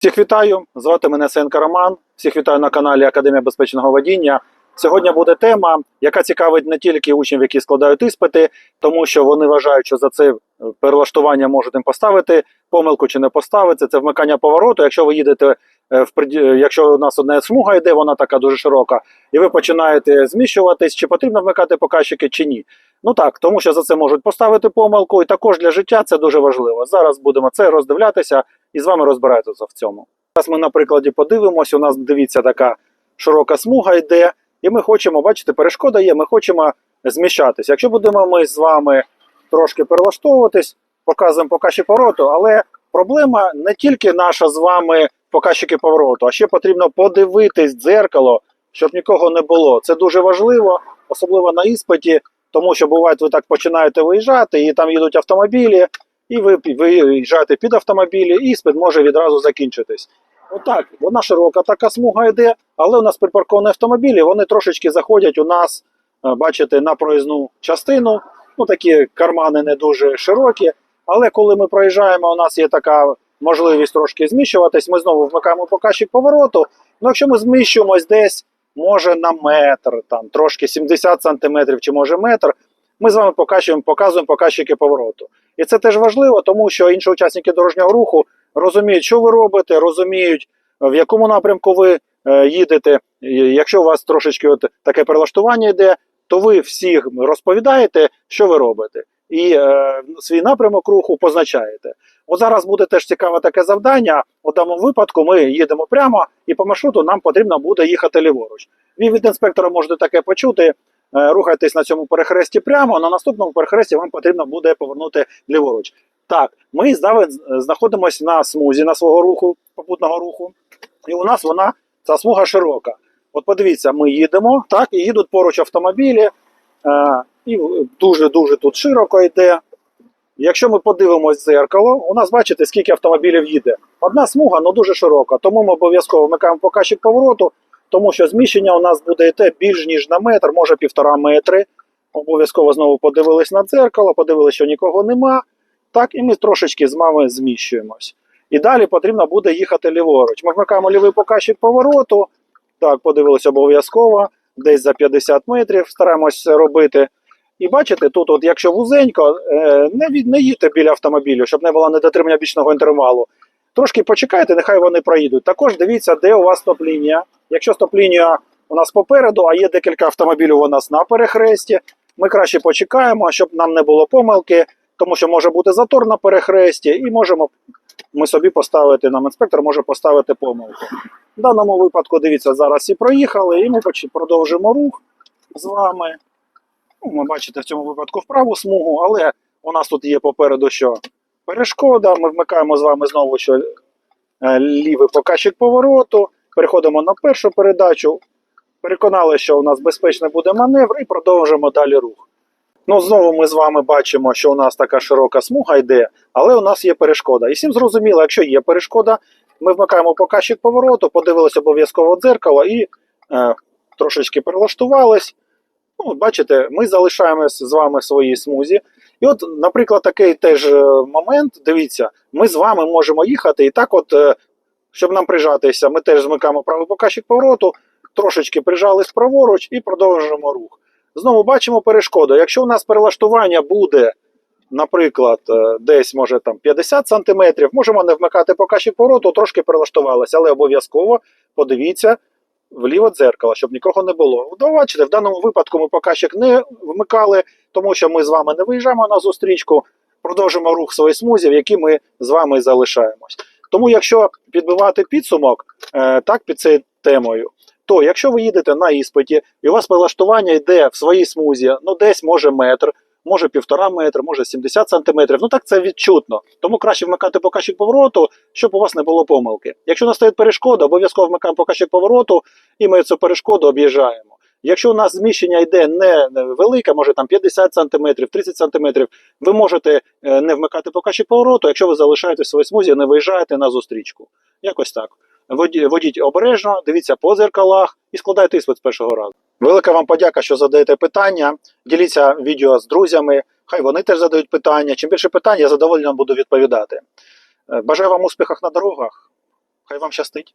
Всіх вітаю! Звати мене Сенка Роман. Всіх вітаю на каналі Академія безпечного водіння. Сьогодні буде тема, яка цікавить не тільки учнів, які складають іспити, тому що вони вважають, що за це перелаштування можуть їм поставити помилку чи не поставити. Це вмикання повороту. Якщо ви їдете е, в е, якщо у нас одна смуга йде, вона така дуже широка, і ви починаєте зміщуватись, чи потрібно вмикати показчики чи ні. Ну так, тому що за це можуть поставити помилку, і також для життя це дуже важливо. Зараз будемо це роздивлятися і з вами розбиратися в цьому. Зараз ми на прикладі подивимося. У нас дивіться така широка смуга йде, і ми хочемо, бачите, перешкода є, ми хочемо зміщатися. Якщо будемо ми з вами трошки перелаштовуватись, показуємо показчик повороту, але проблема не тільки наша з вами показчики повороту, а ще потрібно подивитись дзеркало, щоб нікого не було. Це дуже важливо, особливо на іспиті, тому що буває, ви так починаєте виїжджати, і там їдуть автомобілі, і ви виїжджаєте під автомобілі, і іспит може відразу закінчитись. Отак, вона широка така смуга йде, але у нас припарковані автомобілі, вони трошечки заходять у нас, е, бачите, на проїзну частину. Ну, такі кармани не дуже широкі. Але коли ми проїжджаємо, у нас є така можливість трошки зміщуватись. Ми знову вмикаємо показчик повороту. Ну, якщо ми зміщуємось десь, може на метр, там трошки 70 сантиметрів чи може метр, ми з вами показуємо, показуємо показчики повороту. І це теж важливо, тому що інші учасники дорожнього руху розуміють, що ви робите, розуміють, в якому напрямку ви е, їдете. Якщо у вас трошечки от таке перелаштування йде, то ви всіх розповідаєте, що ви робите, і е, свій напрямок руху позначаєте. От зараз буде теж цікаве таке завдання. У даному випадку ми їдемо прямо, і по маршруту нам потрібно буде їхати ліворуч. Ви від інспектора можете таке почути. е, Рухайтесь на цьому перехресті прямо, на наступному перехресті вам потрібно буде повернути ліворуч. Так, ми знаходимося на смузі на свого руху, попутного руху, і у нас вона ця смуга широка. От подивіться, ми їдемо, так, і їдуть поруч автомобілі, і дуже-дуже тут широко йде. Якщо ми подивимось в дзеркало, у нас бачите, скільки автомобілів їде. Одна смуга, ну дуже широка, тому ми обов'язково вмикаємо показчик повороту, тому що зміщення у нас буде йти більш ніж на метр, може півтора метри. Обов'язково знову подивились на дзеркало, подивилися, що нікого нема. Так, і ми трошечки з вами зміщуємось. І далі потрібно буде їхати ліворуч. Ми вмикаємо лівий показчик повороту. Так, подивилися обов'язково, десь за 50 метрів стараємось робити. І бачите, тут, от, якщо вузенько, е, не, від, не їдьте біля автомобілю, щоб не було недотримання бічного інтервалу. Трошки почекайте, нехай вони проїдуть. Також дивіться, де у вас стоп-лінія. Якщо стоп-лінія у нас попереду, а є декілька автомобілів у нас на перехресті, ми краще почекаємо, щоб нам не було помилки, тому що може бути затор на перехресті, і можемо ми собі поставити, нам інспектор може поставити помилку. В даному випадку, дивіться, зараз всі проїхали, і ми продовжимо рух з вами. Ну, ми бачите в цьому випадку в праву смугу, але у нас тут є попереду що перешкода. Ми вмикаємо з вами знову що е, лівий показчик повороту. Переходимо на першу передачу. Переконали, що у нас безпечний буде маневр, і продовжимо далі рух. Ну, знову ми з вами бачимо, що у нас така широка смуга йде, але у нас є перешкода. І всім зрозуміло, якщо є перешкода, ми вмикаємо показчик повороту, подивилися обов'язково дзеркало і е, трошечки перелаштувались. Ну, бачите, ми залишаємось з вами в своїй смузі. І от, наприклад, такий теж е, момент, дивіться, ми з вами можемо їхати, і так, от, е, щоб нам прижатися, ми теж змикаємо правий показчик повороту, трошечки прижались праворуч і продовжуємо рух. Знову бачимо перешкоду. Якщо у нас перелаштування буде, наприклад, е, десь може там 50 см, можемо не вмикати показчик повороту, трошки перелаштувалися, але обов'язково подивіться вліво дзеркало, щоб нікого не було. Ну, Бачите, в даному випадку ми показчик не вмикали, тому що ми з вами не виїжджаємо на зустрічку, продовжимо рух в своїй смузі, в якій ми з вами залишаємось. Тому, якщо підбивати підсумок е, так під цією темою, то якщо ви їдете на іспиті і у вас прилаштування йде в своїй смузі, ну десь може метр, може півтора метр, може 70 сантиметрів, ну так це відчутно. Тому краще вмикати показчик повороту, щоб у вас не було помилки. Якщо настає перешкода, обов'язково вмикаємо показчик повороту і ми цю перешкоду об'їжджаємо. Якщо у нас зміщення йде не велике, може там 50 см, 30 см, ви можете е, не вмикати показчик повороту, якщо ви залишаєтесь в своїй смузі, не виїжджаєте на зустрічку. Якось так. Воді- Водіть обережно, дивіться по зеркалах і складайте іспит з першого разу. Велика вам подяка, що задаєте питання. Діліться відео з друзями. Хай вони теж задають питання. Чим більше питань, я задоволено буду відповідати. Е, Бажаю вам успіхів на дорогах. Хай вам щастить.